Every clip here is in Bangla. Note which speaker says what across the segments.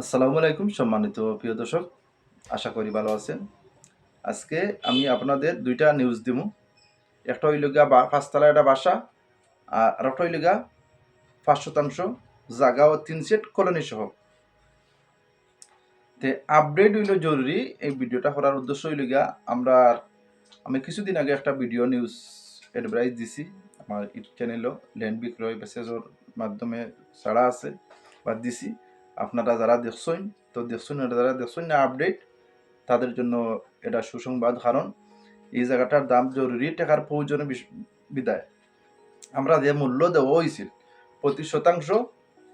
Speaker 1: আসসালামু আলাইকুম সম্মানিত প্রিয় দর্শক, আশা করি ভালো আছেন। আজকে আমি আপনাদের দুইটা নিউজ দিব একটা হইল গা বা পাঁচতলা একটা বাসা, আর একটা হইল গা পাঁচ শতাংশ জাগা ও তিন সেট কলোনি সহ। তে আপডেট হইল জরুরি, এই ভিডিওটা করার উদ্দেশ্য হইল গা আমরা আমি কিছুদিন আগে একটা ভিডিও নিউজ অ্যাডভাইস দিছি। আমার ইউটিউব চ্যানেলও ল্যান্ড বিক্রয় মেসেজের মাধ্যমে ছাড়া আছে বা দিছি। আপনারা যারা দেখছেন, তো দেখছেন যারা দেখছেন না আপডেট তাদের জন্য এটা সুসংবাদ। কারণ এই জায়গাটার দাম জরুরি, টাকার প্রয়োজনে বিদায়। আমরা যে মূল্য দেওয়া হয়েছিল প্রতি শতাংশ,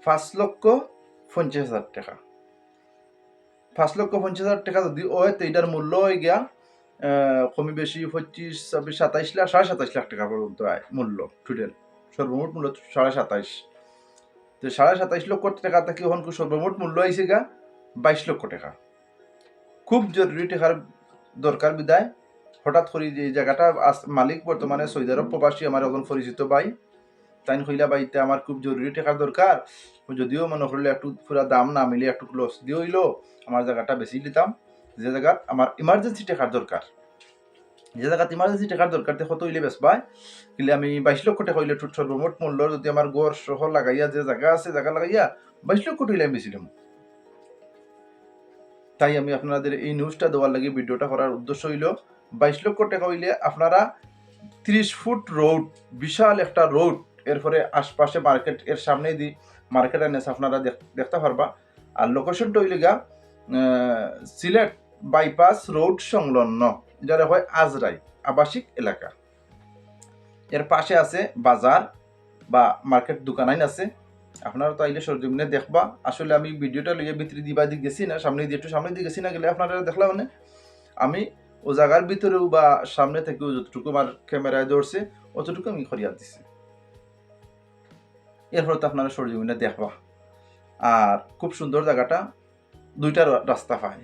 Speaker 1: পাঁচ লক্ষ পঞ্চাশ হাজার টাকা। পাঁচ লক্ষ পঞ্চাশ হাজার টাকা যদি হয়, তো এটার মূল্য হয়ে গিয়া কমি বেশি পঁচিশ, ছাব্বিশ, সাতাইশ লাখ, সাড়ে সাতাইশ লাখ টাকা পর্যন্ত আয় মূল্য। টোটাল সর্বমোট মূল্য সাড়ে সাতাইশ। তো সাড়ে সাতাইশ লক্ষ টাকা থেকে এখন সর্বমোট মূল্য আইছে গা? বাইশ লক্ষ টাকা। খুব জরুরি টাকার দরকার বিদায়। হঠাৎ করে যে জায়গাটা মালিক বর্তমানে সৌদি আরব প্রবাসী আমার এখন পরিচিত ভাই। তাই কইলা বাইতে আমার খুব জরুরি টাকার দরকার। যদিও মনে করলে একটু পুরা দাম না মিলে একটু লস দিয়ে হইল, আমার জায়গাটা বেশি নিতাম। যে জায়গাত আমার ইমার্জেন্সি টাকার দরকার। যে জায়গাত ইমার্জেন্সি টাকার দরকার দেখো তো হইলে পাই কিলে আমি বাইশ লক্ষ টাকা হইলে ঠুট সর্বমোট মূল্য যদি আমার গড় সহ লাগাইয়া যে জায়গা আছে জায়গা লাগাইয়া বাইশ লক্ষ টাকা আমি বেছিলাম তাই আমি আপনাদের এই নিউজটা দেওয়ার লাগে ভিডিওটা করার উদ্দেশ্য হইল বাইশ লক্ষ টাকা হইলে আপনারা ত্রিশ ফুট রোড বিশাল একটা রোড এরপরে আশপাশে মার্কেট এর সামনে দি মার্কেট এনেছে আপনারা দেখ- দেখতে পারবা আর লোকেশনটা হইলে গা সিলেট বাইপাস রোড সংলগ্ন। যারা হয় আজরাই, আবাসিক এলাকা। এর পাশে আছে বাজার বা মার্কেট দোকান আইন আছে। আপনারা তো আইলে সরজমিনে দেখবা। আসলে আমি ভিডিওটা লইয়া ভিতরে দিবা দিক গেছি না, সামনে দিয়ে একটু সামনে দিয়ে গেছি না গেলে আপনারা দেখলা মানে। আমি ও জায়গার ভিতরেও বা সামনে থেকেও যতটুকু আমার ক্যামেরায় ধরছে, অতটুকু আমি খরিয়াত দিছি। এরপর তো আপনারা সরজমিনে দেখবা। আর খুব সুন্দর জায়গাটা, দুইটা রাস্তা পায়।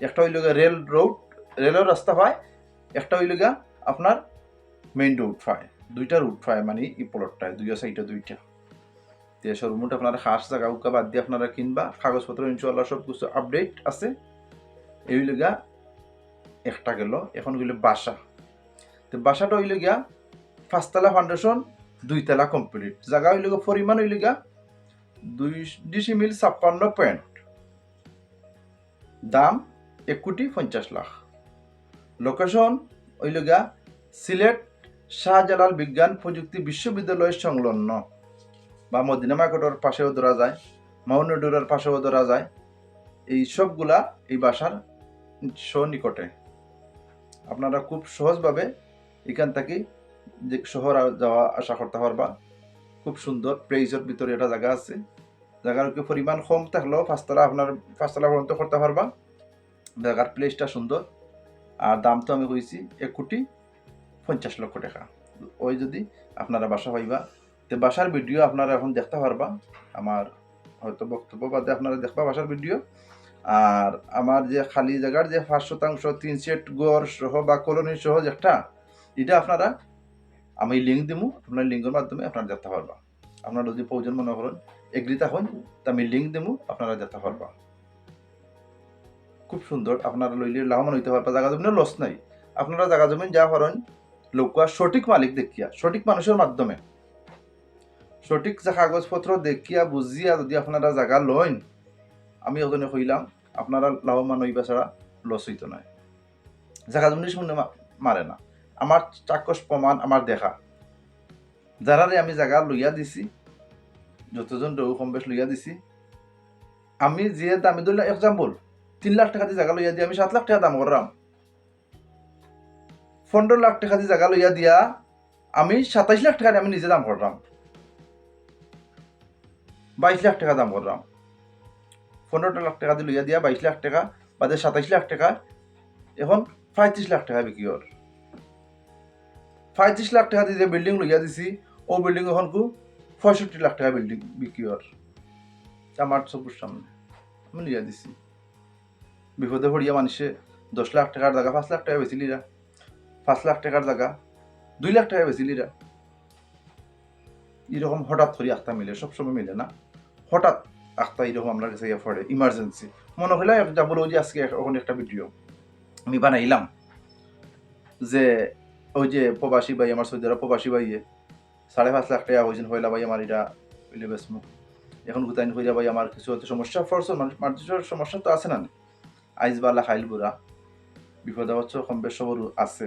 Speaker 1: একটা হইল রেল রোড রেলের রাস্তা পায় একটা হইলে গিয়া আপনার মেইন রোড পায় দুইটা রুট পায় মানে এই প্লটটায় দুই সাইডে দুইটা। তে সর্বমোট আপনারা খাস জায়গা উকা বাদ দিয়ে আপনারা কিনবা, কাগজপত্র ইনশাল্লাহ সব কিছু আপডেট আছে। এই হইল গিয়া একটা গেল, এখন হইল বাসা। তো বাসাটা হইলে গিয়া পাঁচতলা ফাউন্ডেশন দুইতলা কমপ্লিট জায়গা হইল গিয়া, পরিমাণ হইলে গিয়া দুই ডিসিমিল ছাপ্পান্ন পয়েন্ট দাম এক কোটি পঞ্চাশ লাখ। লোকেশন হইল গিয়া সিলেট শাহজালাল বিজ্ঞান প্রযুক্তি বিশ্ববিদ্যালয়ের সংলগ্ন। বা মদিনা মার্কেটের পাশেও ধরা যায় মাউন্টডোরের পাশেও ধরা যায়। এই সবগুলা এই বাসার নিকটে আপনারা খুব সহজভাবে এখান থেকে যে শহর যাওয়া আসা করতে পারবা। খুব সুন্দর প্রেইজের ভিতরে একটা জায়গা আছে। জায়গার কি পরিমাণ কম থাকলেও পাঁচতলা আপনার পাঁচতলা পর্যন্ত করতে পারবা। জায়গার প্লেসটা সুন্দর। আর দাম তো আমি কইছি এক কোটি পঞ্চাশ লক্ষ টাকা। ওই যদি আপনারা বাসা পাইবা, তো বাসার ভিডিও আপনারা এখন দেখতে পারবা। আমার হয়তো বক্তব্য বাদে আপনারা দেখবা বাসার ভিডিও। আর আমার যে খালি জায়গার যে পাঁচ শতাংশ, তিন সেট গড় সহ বা কলোনি সহ যে একটা, এটা আপনারা আমি লিঙ্ক দিমু, আপনার লিঙ্কের মাধ্যমে আপনারা দেখতে পারবা। আপনারা যদি প্রয়োজন মনে করেন এগ্রিতা হন তা আমি লিঙ্ক দিমু, আপনারা দেখতে পারবা। খুব সুন্দর। আপনারা লইলে লাভবান হইতে পারবা। জায়গা জমিনের লস নাই। আপনারা জায়গা জমিন যা করেন লোকা সঠিক মালিক দেখিয়া, সঠিক মানুষের মাধ্যমে। সঠিক কাগজপত্র দেখিয়া, বুঝিয়া যদি আপনারা জায়গা লইন, আমি ওজনে কইলাম, আপনারা লাভবান হইবা ছাড়া লস হইতো নাই। জায়গা জমি শুনে মারে না। আমার চাক্ষুষ প্রমাণ, আমার দেখা। যারারে আমি জায়গা লইয়া দিছি, যতজন রৌ কম বেশ লইয়া দিছি। আমি যে দামি ধরলে এক্সাম্পল তিন লাখ টাকা দিয়ে জায়গা লইয়া দিয়ে আমি সাত লাখ টাকা দাম করলাম পনেরো লাখ টাকা দিয়ে জায়গা লইয়া দিয়া আমি সাতাইশ লাখ টাকা আমি নিজে দাম করলাম বাইশ লাখ টাকা দাম করলাম পনেরো লাখ টাকা দিয়ে লইয়া দিয়া বাইশ লাখ টাকা, বাদে সাতাইশ লাখ টাকা, এখন পঁয়ত্রিশ লাখ টাকা বিক্রি হর পঁয়ত্রিশ লাখ টাকা দিয়ে যে বিল্ডিং লইয়া দিছি, ও বিল্ডিং এখন কু পঁয়ষট্টি লাখ টাকা বিল্ডিং বিক্রি হর আমার চকুর সামনে। আমি লইয়া দিছি। বিপদে পড়িয়া মানুষে দশ লাখ টাকার জায়গা, পাঁচ লাখ টাকা বেচিলিরা পাঁচ লাখ টাকার জায়গা, দুই লাখ টাকা বেচিলিরা এরকম হঠাৎ করে আস্তা মিলে, সবসময় মিলে না। হঠাৎ আখতা এরকম আমরা কাছে পড়ে ইমার্জেন্সি মনে হলে যা বলো যে আজকে এখন একটা ভিডিও আমি বানাইলাম যে ওই যে প্রবাসী ভাই, আমার সৌদি আরব প্রবাসী ভাইয়ে, সাড়ে পাঁচ লাখ টাকা হয়েছেন হইলা ভাই আমার এটা হইলে বেসমুখ এখন গুতাইন হইলা ভাই আমার কিছু হয়তো সমস্যা ফরস মানুষের সমস্যা তো আছে না? আইজ বালা খাইল বুড়া বিপদ হচ্ছে কম বেশ সবরও আছে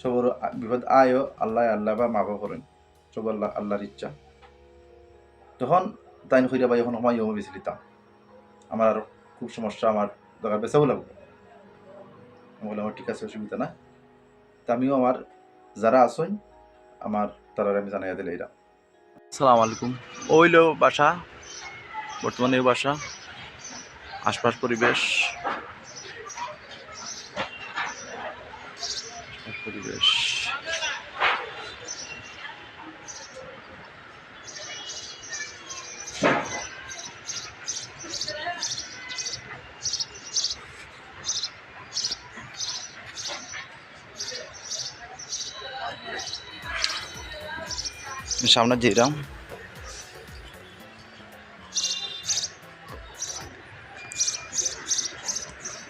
Speaker 1: সবর বিপদ আয়ও আল্লাহ আল্লাহ বা মাফ করেন। সব আল্লাহ আল্লাহর ইচ্ছা। তখন তাইন হইলা ভাই এখন সময় ইয়মে বেশি দিতাম আমার আর খুব সমস্যা, আমার দরকার বেচাও লাগবে আমি বললাম ঠিক আছে, অসুবিধা না তা আমিও আমার যারা আসুন আমার তারা আমি জানাই দিলে এরা।
Speaker 2: আসসালামু আলাইকুম। ওইল বাসা, বর্তমানে বাসা। আশপাশ পরিবেশ। পরিবেশ। সামনে যেরাম।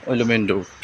Speaker 2: ওইলো মেন রোড